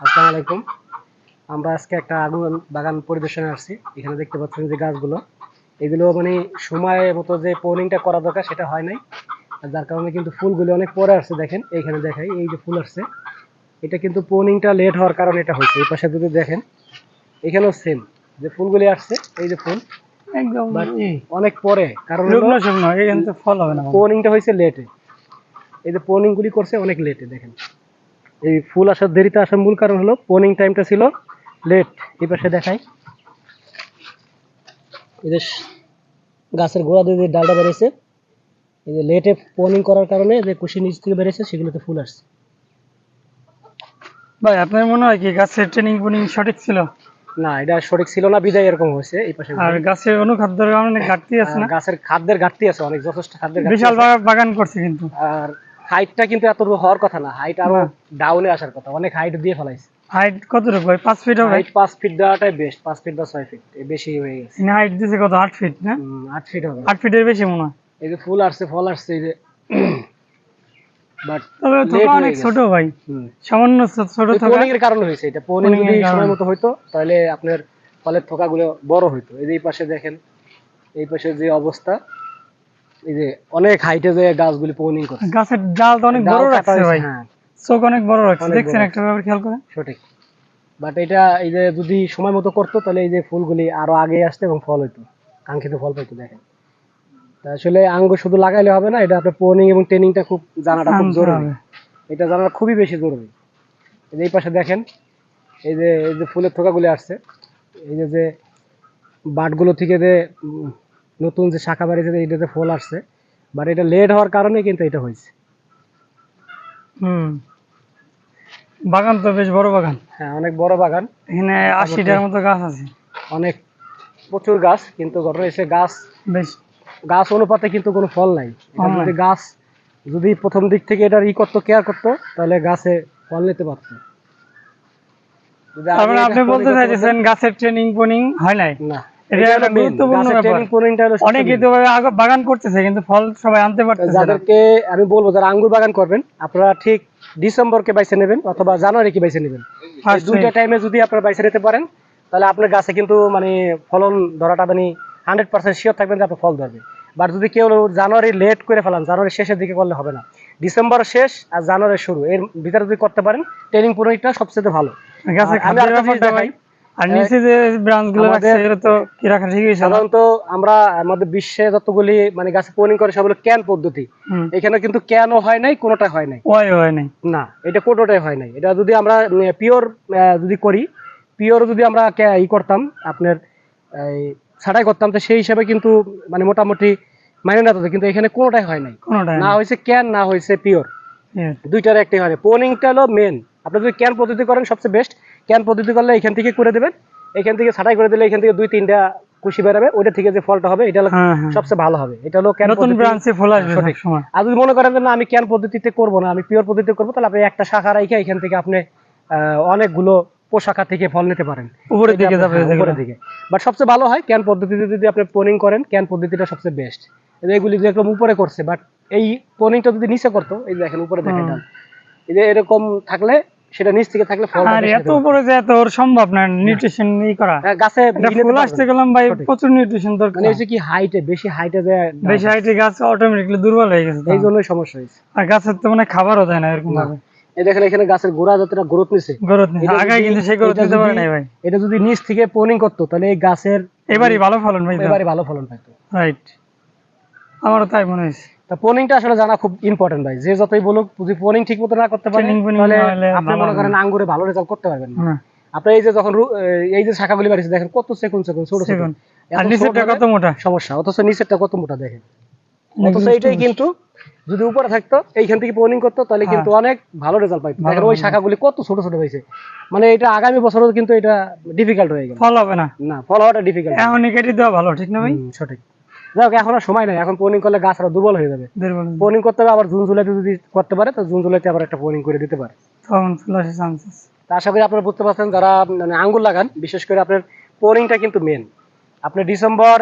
আসসালামু আলাইকুম। আমরা আজকে একটা আগুন বাগান পরিদর্শনে আসছি। এখানে দেখতে পাচ্ছেন যে গাছগুলো। এগুলো মানে সময় মতো যে পোনিংটা করা দরকার সেটা হয় নাই। যার কারণে কিন্তু ফুলগুলো অনেক পরে আসছে দেখেন। এইখানে দেখাই এই যে ফুল আসছে। এটা কিন্তু পোনিংটা লেট হওয়ার কারণে এটা হয়েছে। এই পাশে যদি দেখেন এখানেও সেম যে ফুলগুলি আসছে এই যে ফুল একদম অনেক পরে। কারণ পোনিংটা হয়েছে লেটে এই যে পোনিং গুলি করছে অনেক লেটে দেখেন। এই ফুল আসার দেরিতে আসার মূল কারণ হলো পোনিং টাইমটা ছিল লেট এই পাশে দেখাই। এই যে গাছের গোড়া দিয়ে যে ডালটা বেরিয়েছে এই যে লেটে পোনিং করার কারণে যে কুশি নিচ থেকে বেরিয়েছে সেগুলোতে ফুল আসছে। ভাই আপনার মনে হয় কি গাছের ট্রেনিং পুনিং সঠিক ছিল? না এটা সঠিক ছিল না বিদায় এরকম হয়েছে এই পাশে আর গাছের অনুখাদ্যের কারণে ঘাটতি আছে না? গাছের খাদ্যের ঘাটতি আছে অনেক যথেষ্ট খাদ্যের বিশাল বাগান করছে কিন্তু। আর হাইটটা কিন্তু এত হওয়ার কথা না। হাইট আরও ডাউনে আসার কথা। অনেক হাইট দিয়ে ফেলাইছে। হাইট কতটুকু ভাই? পাঁচ ফিট হবে? হাইট পাঁচ ফিট দেওয়াটাই বেস্ট পাঁচ ফিট বা ছয় ফিট বেশি হয়ে গেছে। হাইট দিছে কত? আট ফিট না? হুম, আট ফিট হবে। আট ফিটের বেশি মনে হয়। এই যে ফুল আসছে ফল আসছে এই যে বাট তবে থোকা অনেক ছোট ভাই। সামান্য ছোট থোকা পোনিং এর কারণে হয়েছে এটা। যদি সময় মতো হইতো তাহলে আপনার ফলের থোকাগুলো বড় হইতো। এই যে এই পাশে দেখেন এই পাশে যে অবস্থা এই যে অনেক হাইটে যে গাছগুলি পোনিং গাছের ডাল তো অনেক বড় রাখছে ভাই। হ্যাঁ। চোখ অনেক বড় রাখছে। দেখছেন একটা ব্যাপার খেয়াল করে সঠিক। বাট এটা এই যে যদি সময় মতো করতো তাহলে এই যে ফুলগুলি আরও আগে আসতো এবং ফল হইতো। কাঙ্ক্ষিত ফল পাইতো দেখেন। তা আসলে শুধু লাগাইলে হবে না এটা আপনার পোনিং এবং ট্রেনিংটা খুব জানাটা খুব জরুরি। এটা জানা খুবই বেশি জরুরি। এই যে এই পাশে দেখেন এই যে এই যে ফুলের থোকাগুলি আসছে। এই যে যে বাটগুলো থেকে যে নতুন যে শাখা বাড়িতে এটাতে ফল আসছে বাট এটা লেট হওয়ার কারণে কিন্তু এটা হয়েছে। হুম। বাগান তো বেশ বড় বাগান। হ্যাঁ অনেক বড় বাগান। এখানে আশিটার মতো গাছ আছে। অনেক প্রচুর গাছ কিন্তু ঘটনা এসে গাছ বেশ। গাছ অনুপাতে কিন্তু কোনো ফল নাই। যদি গাছ যদি প্রথম দিক থেকে এটার ই করতো কেয়ার করতো তাহলে গাছে ফল নিতে পারতো। আপনি বলতে চাইছেন গাছের ট্রেনিং পোনিং হয় নাই? না। এটা এটা একটা গুরুত্বপূর্ণ ব্যাপার। training pruning-টা হলো সবচেয়ে অনেকে তো বাগান করতেছে কিন্তু ফল সবাই আনতে পারতেছে যাদেরকে আমি বলব যারা আঙ্গুর বাগান করবেন আপনারা ঠিক ডিসেম্বরকে বাইছে নেবেন অথবা জানুয়ারিকে বাইছে নেবেন। দুইটা টাইমে যদি আপনারা বাইছে নিতে পারেন তাহলে আপনার গাছে কিন্তু মানে ফলন ধরাটা মানে হান্ড্রেড পার্সেন্ট শিওর থাকবেন যে আপনার ফল ধরবে। বাট যদি কেউ জানুয়ারি লেট করে ফেলান জানুয়ারি শেষের দিকে করলে হবে না। ডিসেম্বর শেষ আর জানুয়ারি শুরু এর ভিতরে যদি করতে পারেন ট্রেনিং পুরোটা সবচেয়ে ভালো। গাছের আর আমি খাদ্যের আরেকটা জিনিস ব্যাপারটা ভাই দেখাই। আর নিচে যে ব্রাঞ্চ রাখছে এগুলো তো কি রাখা ঠিকই সাধারণত আমরা আমাদের বিশ্বে যতগুলি মানে গাছে পোনিং করে সবগুলো ক্যান পদ্ধতি। এখানে কিন্তু ক্যানও হয় নাই কোনোটা হয় নাই। ওই হয় নাই। না এটা কোটোটাই হয় নাই। এটা যদি আমরা পিওর যদি করি পিওর যদি আমরা ই করতাম আপনার এই ছাটাই করতাম তো সেই হিসাবে কিন্তু মানে মোটামুটি মাইনে না কিন্তু এখানে কোনোটাই হয় নাই। না হয়েছে ক্যান না হয়েছে পিওর। দুইটার একটাই হয় পোনিংটা হলো মেন আপনি যদি ক্যান পদ্ধতি করেন সবচেয়ে বেস্ট ক্যান পদ্ধতি করলে এখান থেকে করে দেবেন। এখান থেকে ছাটাই করে দিলে এখান থেকে দুই তিনটা কুশি বেরাবে। ওইটা থেকে যে ফলটা হবে এটা হ্যাঁ হ্যাঁ। সবচেয়ে ভালো হবে। এটা হলো ক্যান নতুন ব্রাঞ্চে ফুল আসবে সঠিক। আর যদি মনে করেন যে না আমি ক্যান পদ্ধতিতে করব না আমি পিওর পদ্ধতিতে করব তাহলে আপনি একটা শাখা রেখে এখান থেকে আপনি অনেকগুলো পোশাখা থেকে ফল নিতে পারেন। উপরের দিকে যাবে হ্যাঁ, উপরের দিকে। বাট সবচেয়ে ভালো হয় ক্যান পদ্ধতিতে যদি আপনি পোনিং করেন ক্যান পদ্ধতিটা সবচেয়ে বেস্ট এগুলি যে একদম উপরে করছে বাট এই পোনিংটা যদি নিচে করতো এই দেখেন উপরে দেখেন এই যে এরকম থাকলে সেটা নিচ থেকে থাকলে ফল আর এত উপরে যে এত ওর সম্ভব না নিউট্রিশন ই করা। গাছে ফুল আসতে গেলাম ভাই প্রচুর নিউট্রিশন দরকার। মানে হচ্ছে কি হাইটে বেশি হাইটে যে বেশি হাইটে গাছ অটোমেটিকলি দুর্বল হয়ে গেছে তো। এই জন্যই সমস্যা হয়েছে। আর গাছের তো মানে খাবারও দেয় না এরকম ভাবে। এই দেখেন এখানে গাছের গোড়া যতটা গ্রোথ নিছে। গ্রোথ এটা আগে যদি- কিন্তু সেই গ্রোথ নিতে পারে নাই ভাই। এটা যদি নিচ থেকে পোনিং করতো তাহলে এই গাছের এবারই ভালো ফলন ভাই এবারে ভালো ফলন পাইতো। রাইট আমারও তাই মনে হয়েছে। তা পোনিংটা আসলে জানা খুব ইম্পর্টেন্ট ভাই। যে যতই বলুক যদি পোনিং ঠিক মতো না করতে পারে Training ফোনিং তাহলে আপনি মনে করেন আঙ্গুরে ভালো রেজাল্ট করতে পারবেন না। আপনি এই যে যখন এই যে শাখাগুলি বাড়িছে দেখেন কত সেকুন সেকুন ছোট ছোট আর নিচেরটা কত মোটা? সমস্যা অথচ নিচেরটা কত মোটা দেখেন। অথচ এইটাই কিন্তু যদি উপরে থাকতো এইখান থেকে পোনিং করতো তাহলে কিন্তু অনেক ভালো রেজাল্ট পাইতো। দেখেন ওই শাখাগুলি কত ছোট ছোট হয়েছে। মানে এটা আগামী বছরও কিন্তু এটা ডিফিকাল্ট হয়ে গেল। ফল হবে না। না ফল হওয়াটা ডিফিকাল্ট এখনই কেটে দেওয়া ভালো ঠিক না ভাই? সঠিক। যাই হোক এখন আর সময় নাই। এখন পোনিং করলে গাছ আরও দুর্বল হয়ে যাবে। পোনিং করতে হবে আবার জুন জুলাইতে যদি করতে পারে তো জুন জুলাইতে আবার একটা পোনিং করে দিতে পারে। তখন ফুল আসে চান্সেস আশা করি আপনারা বুঝতে পারছেন যারা মানে আঙ্গুর লাগান বিশেষ করে আপনার পোনিংটা কিন্তু মেন আপনি ডিসেম্বর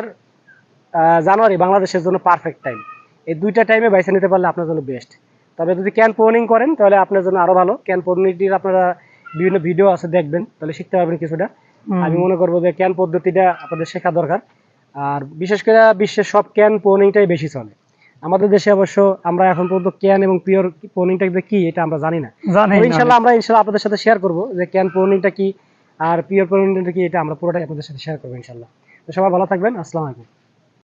জানুয়ারি বাংলাদেশের জন্য পারফেক্ট টাইম এই দুইটা টাইমে বাইসে নিতে পারলে আপনার জন্য বেস্ট তবে যদি ক্যান পোনিং করেন তাহলে আপনার জন্য আরও ভালো। ক্যান পোনিংটির আপনারা বিভিন্ন ভিডিও আছে দেখবেন। তাহলে শিখতে পারবেন কিছুটা। আমি মনে করব যে ক্যান পদ্ধতিটা আপনাদের শেখা দরকার। আর বিশেষ করে বিশ্বের সব ক্যান পোনিংটাই বেশি চলে। আমাদের দেশে অবশ্য আমরা এখন পর্যন্ত ক্যান এবং পিওর পোনিংটা কি এটা আমরা জানি না। ইনশাল্লাহ আমরা ইনশাল্লাহ আপনাদের সাথে শেয়ার করব যে ক্যান পোনিংটা কি আর পিওর পোনিংটা কি এটা আমরা পুরোটাই আপনাদের সাথে শেয়ার করব ইনশাল্লাহ। তো সবাই ভালো থাকবেন আসসালামু আলাইকুম।